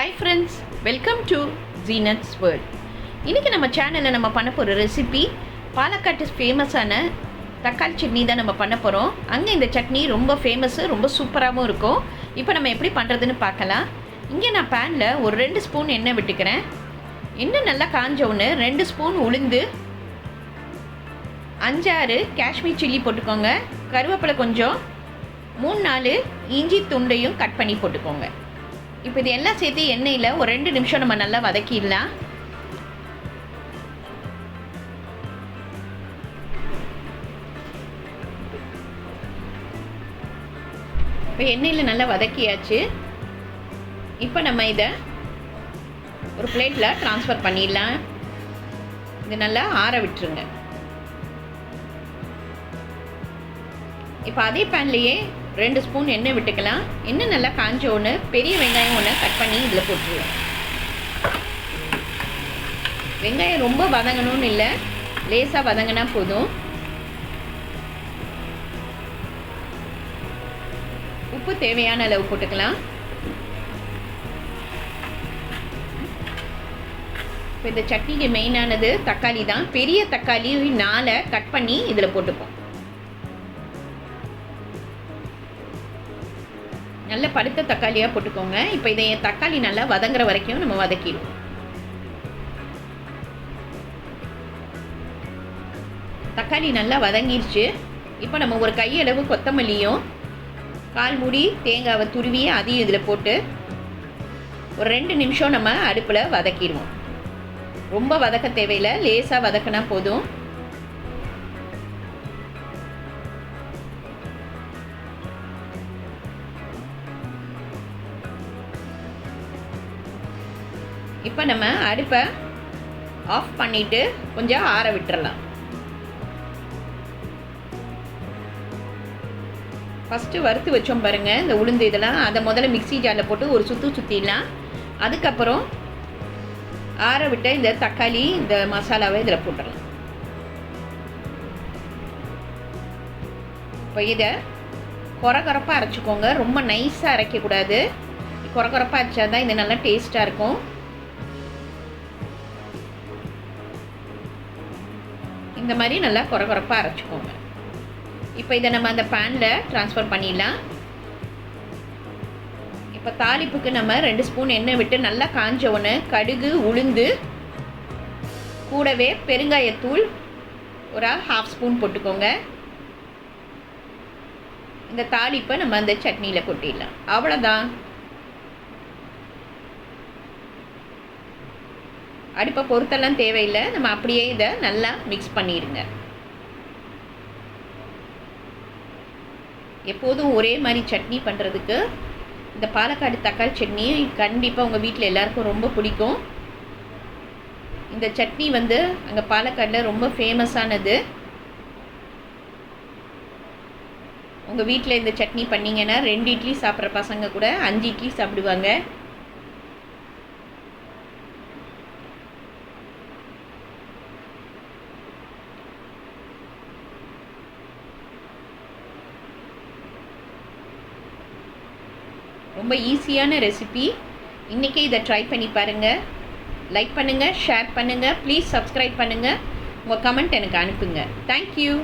Hi friends welcome to ஜீனட்ஸ் world இன்றைக்கி நம்ம சேனலில் நம்ம பண்ண போகிற ரெசிபி பாலக்காட்டு ஃபேமஸான தக்காளி சட்னி தான் நம்ம பண்ண போகிறோம் அங்கே இந்த சட்னி ரொம்ப ஃபேமஸ்ஸு ரொம்ப சூப்பராகவும் இருக்கும். இப்போ நம்ம எப்படி பண்ணுறதுன்னு பார்க்கலாம். இங்கே நான் பேனில் ஒரு ரெண்டு ஸ்பூன் எண்ணெய் விட்டுக்கிறேன். எண்ணெய் நல்லா காஞ்ச ஒன்று ரெண்டு ஸ்பூன் உளுந்து அஞ்சாறு காஷ்மீர் சில்லி போட்டுக்கோங்க. கருவேப்பிலை கொஞ்சம் மூணு நாலு இஞ்சி துண்டையும் கட் பண்ணி போட்டுக்கோங்க. இப்போ இது எல்லாம் சேர்த்து எண்ணெயில் ஒரு ரெண்டு நிமிஷம் நம்ம நல்லா வதக்கிடலாம். இப்போ எண்ணெயில் நல்லா வதக்கியாச்சு. இப்போ நம்ம இதை ஒரு பிளேட்டில் ட்ரான்ஸ்ஃபர் பண்ணிடலாம். இது நல்லா ஆற விட்டுருங்க. இப்போ அதே பேன்லேயே ரெண்டு ஸ்பூன் எண்ணெய் விட்டுக்கலாம். எண்ணெய் நல்லா காஞ்ச ஒன்று பெரிய வெங்காயம் ஒன்று கட் பண்ணி இதில் போட்டுருவோம். வெங்காயம் ரொம்ப வதங்கணும்னு இல்லை லேசாக வதங்கினா போதும். உப்பு தேவையான அளவு போட்டுக்கலாம். இப்போ இந்த சட்னிக்கு மெயினானது தக்காளி தான். பெரிய தக்காளி நாளை கட் பண்ணி இதில் போட்டுப்போம். நல்ல படுத்த தக்காளியாக போட்டுக்கோங்க. இப்போ இதை தக்காளி நல்லா வதங்குற வரைக்கும் நம்ம வதக்கிடுவோம். தக்காளி நல்லா வதங்கிடுச்சு இப்போ நம்ம ஒரு கையளவு கொத்தமல்லியும் கால் மூடி தேங்காவை துருவி அதையும் இதில் போட்டு ஒரு ரெண்டு நிமிஷம் நம்ம அடுப்பில் வதக்கிடுவோம். ரொம்ப வதக்க தேவையில்லை. லேசாக வதக்கினா போதும். இப்போ நம்ம அடுப்பை ஆஃப் பண்ணிவிட்டு கொஞ்சம் ஆற விட்டுறலாம். ஃபஸ்ட்டு வறுத்து வச்சோம் பாருங்கள் இந்த உளுந்து இதெல்லாம். அதை முதல்ல மிக்சி ஜாரில் போட்டு ஒரு சுற்று சுற்றிடலாம் அதுக்கப்புறம் ஆற விட்ட இந்த தக்காளி இந்த மசாலாவை இதில் போட்டுடலாம். இப்போ இதை குறகுறப்பாக அரைச்சிக்கோங்க. ரொம்ப நைஸாக அரைக்கக்கூடாது. குறகுறப்பாக அரைச்சா தான் இது நல்லா டேஸ்ட்டாக இருக்கும். இந்த மாதிரி நல்லா குறகுறப்பாக அரைச்சிக்கோங்க. இப்போ இதை நம்ம அந்த பேனில் ட்ரான்ஸ்ஃபர் பண்ணிடலாம். இப்போ தாளிப்புக்கு நம்ம ரெண்டு ஸ்பூன் எண்ணெய் விட்டு நல்லா காஞ்ச ஒன்று கடுகு உளுந்து கூடவே பெருங்காயத்தூள் ஒரு ஹாஃப் ஸ்பூன் போட்டுக்கோங்க. இந்த தாளிப்பை நம்ம அந்த சட்னியில் கொட்டிடலாம். அவ்வளோதான் அடுப்பை பொறுத்தெல்லாம் தேவையில்லை. நம்ம அப்படியே இதை நல்லா மிக்ஸ் பண்ணிடுங்க. எப்போதும் ஒரே மாதிரி சட்னி பண்ணுறதுக்கு இந்த பாலக்காடு தக்காளி சட்னி கண்டிப்பாக உங்கள் வீட்டில் எல்லாருக்கும் ரொம்ப பிடிக்கும். இந்த சட்னி வந்து அங்கே பாலக்காடில் ரொம்ப ஃபேமஸானது உங்கள் வீட்டில் இந்த சட்னி பண்ணிங்கன்னா ரெண்டு இட்லி சாப்பிட்ற பசங்க கூட அஞ்சு இட்லி சாப்பிடுவாங்க. ரொம்ப ஈஸியான ரெசிபி இன்றைக்கே இதை ட்ரை பண்ணி பாருங்கள் லைக் பண்ணுங்கள் ஷேர் பண்ணுங்கள் ப்ளீஸ் சப்ஸ்கிரைப் பண்ணுங்கள் உங்கள் கமெண்ட் எனக்கு அனுப்புங்க. தேங்க்யூ